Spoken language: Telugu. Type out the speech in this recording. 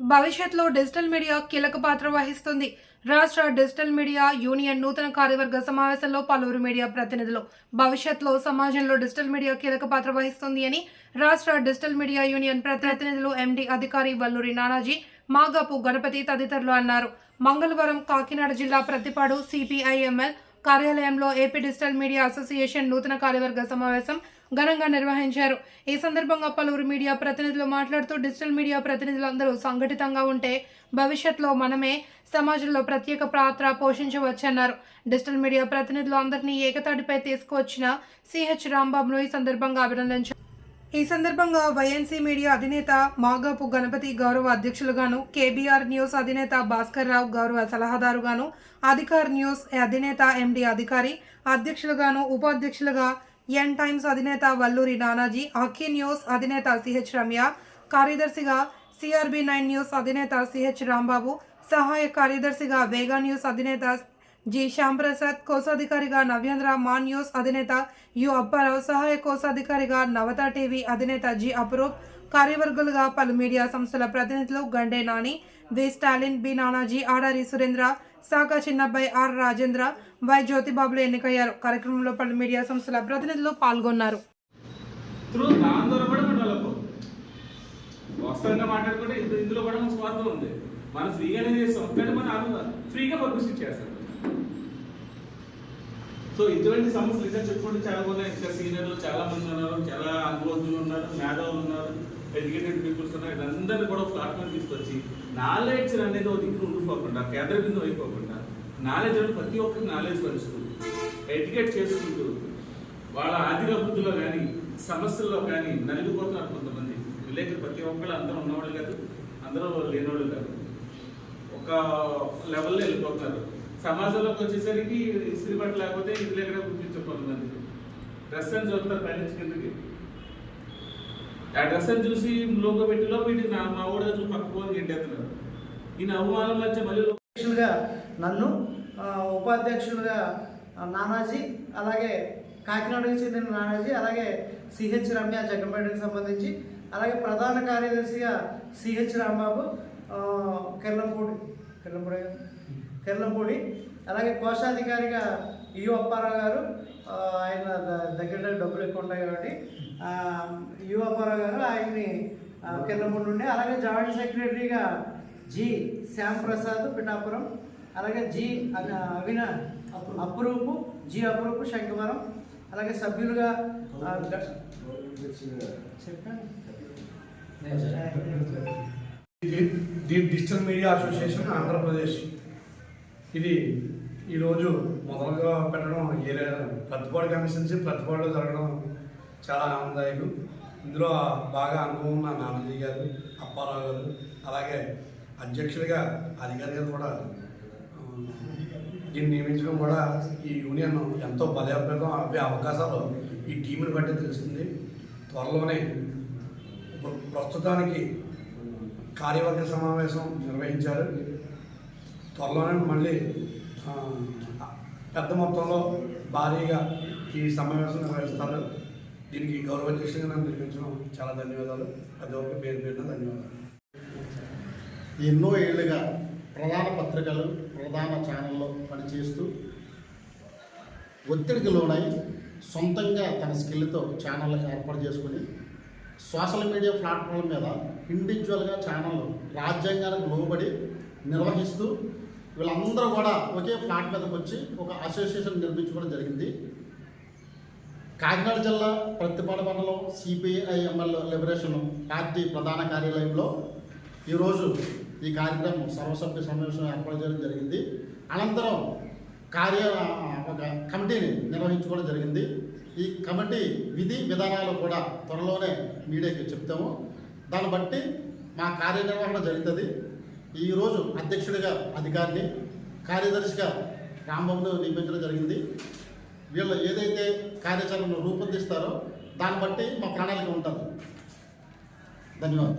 భవిష్యత్తులో డిజిటల్ మీడియా కీలక పాత్ర వహిస్తుంది. రాష్ట్ర డిజిటల్ మీడియా యూనియన్ నూతన కార్యవర్గ సమావేశంలో పలువురు మీడియా ప్రతినిధులు భవిష్యత్తులో సమాజంలో డిజిటల్ మీడియా కీలక పాత్ర వహిస్తుంది అని రాష్ట్ర డిజిటల్ మీడియా యూనియన్ ప్రతినిధులు ఎండి అధికారి వల్లూరి నానాజీ మాగాపు గణపతి తదితరులు అన్నారు. మంగళవారం కాకినాడ జిల్లా ప్రతిపాడు సిపిఐఎంఎల్ కార్యాలయంలో ఏపీ డిజిటల్ మీడియా అసోసియేషన్ నూతన కార్యవర్గ సమావేశం ఘనంగా నిర్వహించారు. ఈ సందర్భంగా పలువురు మీడియా ప్రతినిధులు మాట్లాడుతూ డిజిటల్ మీడియా ప్రతినిధులందరూ సంఘటితంగా ఉంటే భవిష్యత్తులో మనమే సమాజంలో ప్రత్యేక పాత్ర పోషించవచ్చన్నారు. డిజిటల్ మీడియా ప్రతినిధులు అందరినీ ఏకతాటిపై తీసుకువచ్చిన సిహెచ్ రాంబాబును ఈ సందర్భంగా అభినందించారు. ఈ సందర్భంగా వైఎన్సీ మీడియా అధినేత మాగాపు గణపతి గౌరవ అధ్యక్షులుగాను కేబీఆర్ న్యూస్ అధినేత భాస్కర్ రావు గౌరవ సలహాదారుగాను అధికార్ న్యూస్ అధినేత ఎండి అధికారి అధ్యక్షులుగాను ఉపాధ్యక్షులుగా ఎన్ టైమ్స్ అధినేత వల్లూరి నానాజీ అఖీ న్యూస్ అధినేత సిహెచ్ రమ్య కార్యదర్శిగా సిఆర్బి నైన్ న్యూస్ అధినేత సిహెచ్ రాంబాబు సహాయ కార్యదర్శిగా వేగా న్యూస్ అధినేత జి శ్యాంప్రసాద్ కోశాధికారిగా నవ్యేంద్ర మా న్యూస్ అధినేత యు అప్పారావు సహాయ కోశాధికారిగా నవత టీవీ అధినేత జి అప్రూప్ కార్యవర్గులుగా పలు మీడియా సంస్థల ప్రతినిధులు Gande Nani V Stalin B Nanaji Adari Surendra Sakha Chinnabbayi R Rajendra Y జ్యోతిబాబులు ఎన్నికయ్యారు. కార్యక్రమంలో పలు మీడియా సంస్థల ప్రతినిధులు పాల్గొన్నారు. వాస్తవంగా మాట్లాడుకుంటే ఇందులో కూడా మన స్వార్థం ఉంది. మనం ఫ్రీగానే చేస్తాం. కానీ మనం ఫ్రీగా పబ్లిసిటీ చేస్తాం. సో ఇటువంటి సమస్యలు ఇంకా చెప్పుకుంటే చాలా ఉన్నాయి. ఇంకా సీనియర్లు చాలా మంది ఉన్నారు చాలా అనుభవజ్ఞులు ఉన్నారు మేధావులు ఉన్నారు ఎడ్యుకేటెడ్ పీపుల్స్ ఉన్నారు. వీళ్ళందరినీ కూడా ప్లాట్ఫామ్ తీసుకొచ్చి నాలెడ్జ్ అనేది ఒక దిక్కు ఉండిపోకుండా కేంద్ర అయిపోకుండా నాలెడ్జ్ అనేది ప్రతి ఒక్కరికి నాలెడ్జ్ పంచుతూ ఎడ్యుకేట్ చేసుకుంటూ వాళ్ళ ఆర్థిక అభివృద్ధిలో కానీ సమస్యల్లో కానీ నలిగిపోతున్నారు కొంతమంది. విలేకరు ప్రతి ఒక్కళ్ళు అందరూ ఉన్నవాళ్ళు కాదు అందరూ లేనివాళ్ళు కాదు. ఒక లెవెల్లో వెళ్ళిపోతున్నారు. సమాజంలోకి వచ్చేసరికి ఇస్త్రీ బట్ట లేకపోతే ఇది దగ్గర గుర్తించే కొంతమంది డ్రెస్ అని చూస్తారు పైనుంచి కిందకి. ఆ డ్రెస్ అని చూసి లోగో పెట్టిలో నా మా ఊడ చూసి పక్క పోని గెంటేస్తున్నారు ఈయన అవమానం మధ్య మళ్ళీ అధ్యక్షులుగా నన్ను ఆ, ఉపాధ్యక్షులుగా నానాజీ అలాగే కాకినాడకి చెందిన నానాజీ అలాగే సిహెచ్ రమ్య జగ్గంపేటకి సంబంధించి అలాగే ప్రధాన కార్యదర్శిగా సిహెచ్ రాంబాబు కిర్లంపూడి కిర్లంపూడి కెర్లంపూడి అలాగే కోశాధికారిగా యు అప్పారావు గారు ఆయన ద- దగ్గర డబ్బులు ఎక్కువ ఉంటాయి కాబట్టి యు అప్పారావు గారు ఆయన్ని ఆ, నుండి అలాగే జాయింట్ సెక్రటరీగా జి శ్యామ్ ప్రసాద్ పిఠాపురం అలాగే జి అవిన అప్రూపు జి అప్రూపు శంకవరం అలాగే సభ్యులుగా చెప్పండి. The digital media association Andhra Pradesh. ఇది ఈరోజు మొదలుగా పెట్టడం ఏరియా ప్రతిపాడు కమిషన్స్ ప్రతిపాడులో జరగడం చాలా ఆనందదాయకం. ఇందులో బాగా అనుభవం ఉన్న నానాజీ గారు అప్పారావు గారు అలాగే అధ్యక్షుడిగా అధికారి గారు కూడా దీన్ని నియమించడం కూడా ఈ యూనియన్ ఎంతో బలోపేతం అవే అవకాశాలు ఈ టీంని బట్టి తెలుస్తుంది. త్వరలోనే ప్రస్తుతానికి కార్యవర్గ సమావేశం నిర్వహించారు. త్వరలోనే మళ్ళీ పెద్ద మొత్తంలో భారీగా ఈ సమావేశం నిర్వహిస్తారు. దీనికి గౌరవాధ్యక్షులుగా నన్ను నిర్మించడం చాలా ధన్యవాదాలు. ప్రతి ఒక్క పేరు పేరున ధన్యవాదాలు. ఎన్నో ఏళ్ళుగా ప్రధాన పత్రికలు ప్రధాన ఛానల్లో పనిచేస్తూ ఒత్తిడికి లోనై సొంతంగా తన స్కిల్తో ఛానళ్ళకి ఏర్పాటు చేసుకుని సోషల్ మీడియా ప్లాట్ఫామ్ మీద ఇండివిజువల్గా ఛానల్ రాజ్యాంగానికి లోబడి నిర్వహిస్తూ వీళ్ళందరూ కూడా ఒకే ఫ్లాట్ మీదకి వచ్చి ఒక అసోసియేషన్ నిర్మించుకోవడం జరిగింది. కాకినాడ జిల్లా ప్రతిపాడ మండలం సిపిఐఎంఎల్ లిబరేషన్ పార్టీ ప్రధాన కార్యాలయంలో ఈరోజు ఈ కార్యక్రమం సర్వసభ్య సమావేశం ఏర్పాటు చేయడం జరిగింది. అనంతరం కార్య ఒక కమిటీని నిర్వహించుకోవడం జరిగింది. ఈ కమిటీ విధి విధానాలు కూడా త్వరలోనే మీడియాకి చెప్తాము. దాన్ని బట్టి మా కార్యనిర్వహణ జరుగుతుంది. ఈరోజు అధ్యక్షుడిగా అధికారిని కార్యదర్శిగా రాంబాబును నియమించడం జరిగింది. వీళ్ళు ఏదైతే కార్యాచరణను రూపొందిస్తారో దాన్ని బట్టి మా ప్రణాళిక ఉంటుంది. ధన్యవాదాలు.